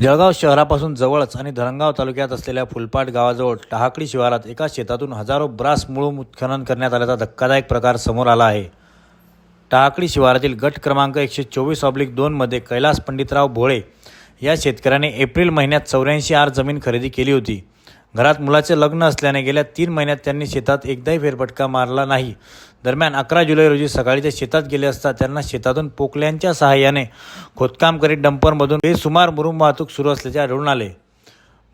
जळगाव शहरापासून जवळच आणि धरणगाव तालुक्यात असलेल्या फुलपाट गावाजवळ टहाकडी शिवारात एका शेतातून हजारो ब्रास मुळूम उत्खनन करण्यात आल्याचा धक्कादायक प्रकार समोर आला आहे. टहाकडी शिवारातील गट क्रमांक एकशे चोवीस ऑब्लिक दोनमध्ये कैलास पंडितराव भोळे या शेतकऱ्याने एप्रिल महिन्यात चौऱ्याऐंशी आर जमीन खरेदी केली होती. घरात मुलाचे लग्न असल्याने गेल्या तीन महिन्यात त्यांनी शेतात एकदाही फेरफटका मारला नाही. दरम्यान अकरा जुलै रोजी सकाळी ते शेतात गेले असता त्यांना शेतातून पोकल्यांच्या सहाय्याने खोदकाम करीत डंपरमधून बेसुमार मुरुम वाहतूक सुरू असल्याचे आढळून आले.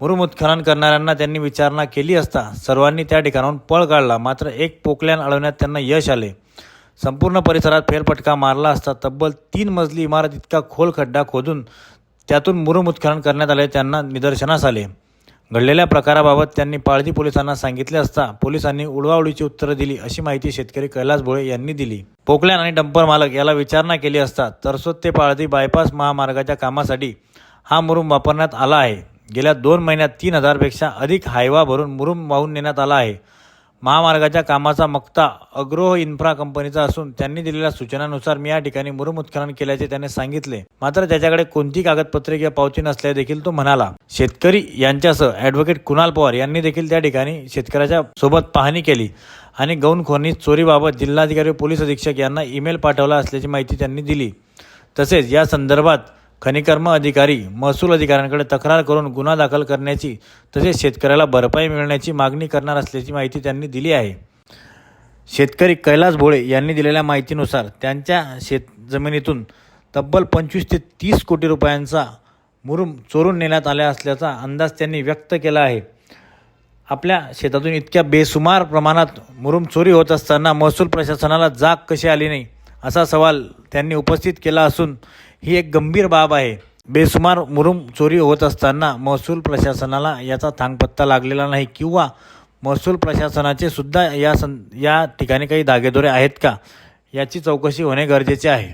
मुरुम उत्खनन करणाऱ्यांना त्यांनी विचारणा केली असता सर्वांनी त्या ठिकाणाहून पळ काढला. मात्र एक पोकल्यान अडवण्यात त्यांना यश आले. संपूर्ण परिसरात फेरफटका मारला असता तब्बल तीन मजली इमारत इतका खोल खड्डा खोदून त्यातून मुरुम उत्खनन करण्यात आले त्यांना निदर्शनास आले. घडलेल्या प्रकाराबाबत त्यांनी पाळधी पोलिसांना सांगितले असता पोलिसांनी उडवाउडीची उत्तरं दिली अशी माहिती शेतकरी कैलास भोळे यांनी दिली. पोकल्यान आणि डंपर मालक याला विचारणा केली असता तरसोद ते पाळधी बायपास महामार्गाच्या कामासाठी हा मुरुम वापरण्यात आला आहे. गेल्या दोन महिन्यात तीन हजारपेक्षा अधिक हायवा भरून मुरुम वाहून नेण्यात आला आहे. महामार्गाच्या कामाचा मक्ता अग्रोह इन्फ्रा कंपनीचा असून त्यांनी दिलेल्या सूचनानुसार मी या ठिकाणी मुरुम उत्खनन केल्याचे त्याने सांगितले. मात्र त्याच्याकडे कोणती कागदपत्रे किंवा पावती नसल्या देखील तो म्हणाला. शेतकरी यांच्यासह ॲडव्होकेट कुणाल पवार यांनी देखील त्या ठिकाणी शेतकऱ्याच्या सोबत पाहणी केली आणि गौणखोरणी चोरीबाबत जिल्हाधिकारी पोलीस अधीक्षक यांना ईमेल पाठवला असल्याची माहिती त्यांनी दिली. तसेच या संदर्भात खनिकर्म अधिकारी महसूल अधिकाऱ्यांकडे तक्रार करून गुन्हा दाखल करण्याची तसेच शेतकऱ्याला भरपाई मिळण्याची मागणी करणार असल्याची माहिती त्यांनी दिली आहे. शेतकरी कैलास भोळे यांनी दिलेल्या माहितीनुसार त्यांच्या शेत जमिनीतून तब्बल पंचवीस ते तीस कोटी रुपयांचा मुरुम चोरून नेण्यात आल्या असल्याचा अंदाज त्यांनी व्यक्त केला आहे. आपल्या शेतातून इतक्या बेसुमार प्रमाणात मुरुम चोरी होत असताना महसूल प्रशासनाला जाग कशी आली नाही असा सवाल त्यांनी उपस्थित केला असून ही एक गंभीर बाब आहे. बेसुमार मुरुम चोरी होत असताना महसूल प्रशासनाला याचा थांगपत्ता लागलेला नाही किंवा महसूल प्रशासनाचे सुद्धा या सं या ठिकाणी काही धागेदोरे आहेत का? याची चौकशी होणे गरजेचे आहे.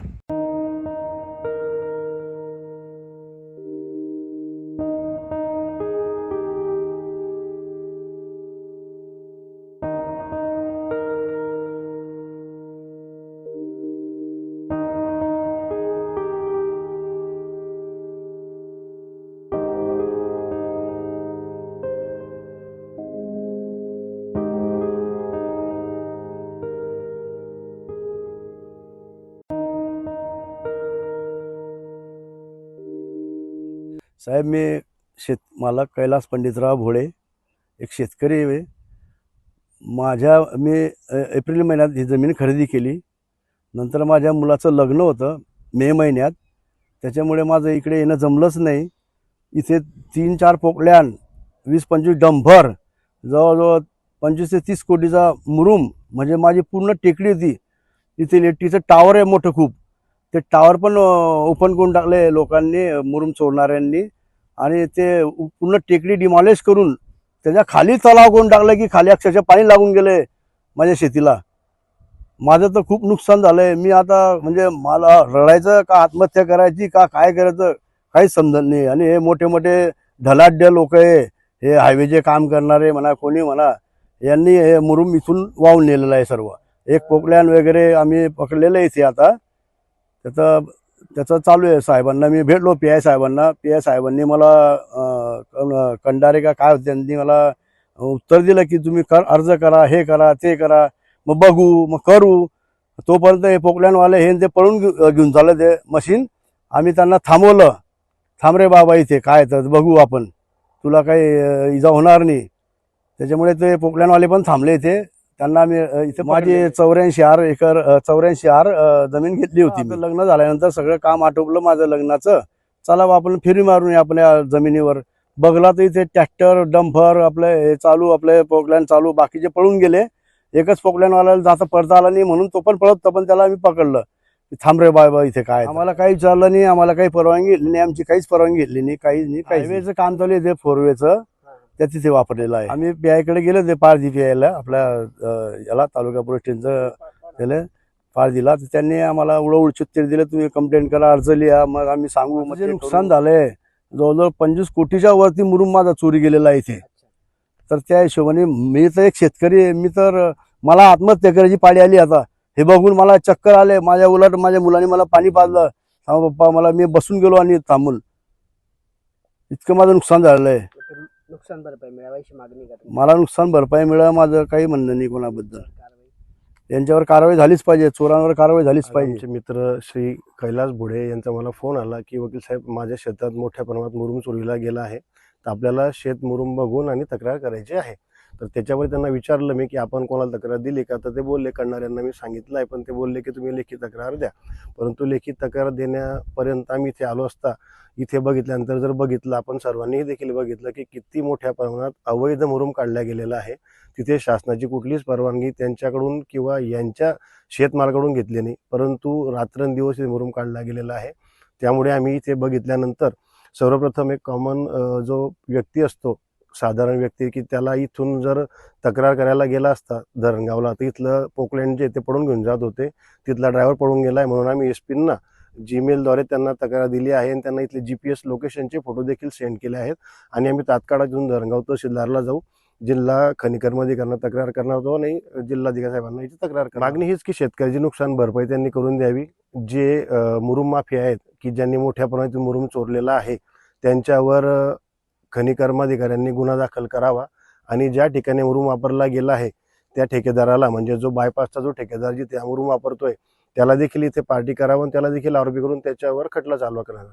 साहेब मी शेत मला कैलास पंडितराव भोळे एक शेतकरी आहे. माझ्या मी एप्रिल महिन्यात ही जमीन खरेदी केली. नंतर माझ्या मुलाचं लग्न होतं मे महिन्यात. त्याच्यामुळे माझं इकडे येणं जमलंच नाही. इथे तीन चार पोकल्यान वीस पंचवीस डंभर जवळजवळ पंचवीस ते तीस कोटीचा मुरुम म्हणजे माझी पूर्ण टेकडी होती. इथे इलेक्ट्रिकचं टावर आहे मोठं खूप. ते टावर पण ओपन करून टाकले लोकांनी मुरुम चोरणाऱ्यांनी आणि ते पूर्ण टेकडी डिमॉलिश करून त्याच्याखाली तलाव करून टाकलं की खाली अक्षरशः पाणी लागून गेले माझ्या शेतीला. माझं तर खूप नुकसान झालंय. मी आता म्हणजे मला रडायचं का आत्महत्या करायची का काय करायचं काहीच समजत नाही. आणि हे मोठे मोठे धलाढ्य लोक आहे हे हायवेचे काम करणारे म्हणा कोणी म्हणा यांनी हे मुरुम इथून वाहून नेलेलं आहे सर्व. एक पोकल्यान वगैरे आम्ही पकडलेलं आहे इथे आता. त्याचं त्याचं चालू आहे साहेबांना. मी भेटलो पी आय साहेबांना. पी आय साहेबांनी मला कंडारे का काय होते त्यांनी मला उत्तर दिलं की तुम्ही कर अर्ज करा हे करा ते करा. मग बघू मग करू. तोपर्यंत हे पोकलँडवाले हे ते पळून घेऊ- घेऊन चाललं ते मशीन आम्ही त्यांना थांबवलं. थांब रे बाबा इथे काय तर बघू आपण. तुला काही इजा होणार नाही. त्याच्यामुळे ते पोकलँडवाले पण थांबले इथे. त्यांना अं, इथे माझी चौऱ्याऐंशी आर एकर चौऱ्याऐंशी आर जमीन घेतली होती मी. लग्न झाल्यानंतर सगळं काम आटोपलं माझं लग्नाचं. चला बा आपण फेरी मारून या आपल्या जमिनीवर. बघला तर इथे ट्रॅक्टर डंपर आपलं हे चालू आपले पोकलॅन चालू बाकीचे पळून गेले एकच पोकलॅनवाल्याला जाता पडता आला नाही म्हणून तो पण पळत होता, पण त्याला आम्ही पकडलं. की थांब रे बाय बा इथे काय आम्हाला काही विचारलं नाही आम्हाला काही परवानगी घेतली नाही आमची काहीच परवानगी घेतली नाही काहीच नाही हायवेचं काम चालू आहे ते फोरवेचं. त्या तिथे वापरलेलं आहे. आम्ही पीआयकडे गेलो ते पारधी पीआयला आपल्या अं, याला तालुका पोलीस स्टेशनचं त्याला पार दिला तर त्यांनी आम्हाला उडवूड चित्तीर दिलं तुम्ही कंप्लेंट करा अर्ज लिहा मग आम्ही सांगू म्हणजे नुकसान झालंय जवळजवळ पंचवीस कोटीच्या वरती मुरुम माझा चोरी गेलेला आहे इथे. तर त्या हिशोबाने मी तर एक शेतकरी आहे मी तर मला आत्महत्या करायची पाळी आली आता. हे बघून मला चक्कर आले माझ्या उलट माझ्या मुलांनी मला पाणी पाजलं. पप्पा मला मी बसून गेलो आणि थांबून. इतकं माझं नुकसान झालेलं आहे. नुकसान भरपाई मिळावी अशी मागणी का तुम्ही? मला नुकसान भरपाई मिळावं माझं काही म्हणणं नाही कोणाबद्दल. कारवाई यांच्यावर कारवाई झालीच पाहिजे चोरांवर कारवाई झालीच पाहिजे. आमचे मित्र श्री कैलास भुडे यांचा मला फोन आला की वकील साहेब माझ्या शेतात मोठ्या प्रमाणात मुरुम चोरीला गेला आहे. तर आपल्याला शेत मुरुम बघून आणि तक्रार करायची आहे. तर त्याच्यावर त्यांना विचारलं मी की आपण कोणाला तक्रार दिली का? तर ते बोलले करणाऱ्यांना मी सांगितलं आहे पण ते बोलले की तुम्ही लेखी तक्रार द्या. परंतु लेखी तक्रार देण्यापर्यंत आम्ही इथे आलो असता इथे बघितल्यानंतर जर बघितलं आपण सर्वांनीही देखील बघितलं की किती मोठ्या प्रमाणात अवैध मुरुम काढला गेलेला आहे. तिथे शासनाची कुठलीच परवानगी त्यांच्याकडून किंवा यांच्या शेतमालाकडून घेतली नाही परंतु रात्रंदिवस हे मुरुम काढला गेलेला आहे. त्यामुळे आम्ही इथे बघितल्यानंतर सर्वप्रथम एक कॉमन जो व्यक्ती असतो साधारण व्यक्ती की त्याला इथून जर तक्रार करायला गेला असता धरणगावला तर इथलं पोकलँड जे ते पडून घेऊन जात होते. तिथला ड्रायव्हर पडून गेला आहे म्हणून आम्ही एस पींना जीमेलद्वारे त्यांना तक्रार दिली आहे आणि त्यांना इथले जी पी एस लोकेशनचे फोटो देखील सेंड केले आहेत. आणि आम्ही तात्काळ घेऊन धरणगाव तहसीलदारला जाऊ. जिल्हा खनिकर्म अधिकाऱ्यांना तक्रार करणार होतो आणि जिल्हाधिकारी साहेबांना याची तक्रार करणार. मागणी हीच की शेतकऱ्याची नुकसान भरपाई त्यांनी करून द्यावी. जे मुरुम माफी आहेत की ज्यांनी मोठ्या प्रमाणात मुरुम चोरलेला आहे त्यांच्यावर अ, खनिकर्म अधिकाऱ्यांनी गुन्हा दाखल करावा आणि ज्या ठिकाणी मुरुम वापरला गेला आहे त्या ठेकेदाराला म्हणजे जो बायपासचा जो ठेकेदार जिथे हा मुरुम वापरतोय त्याला देखील इथे पार्टी करावं आणि त्याला देखील आरोपी करून त्याच्यावर खटला चालवा करावा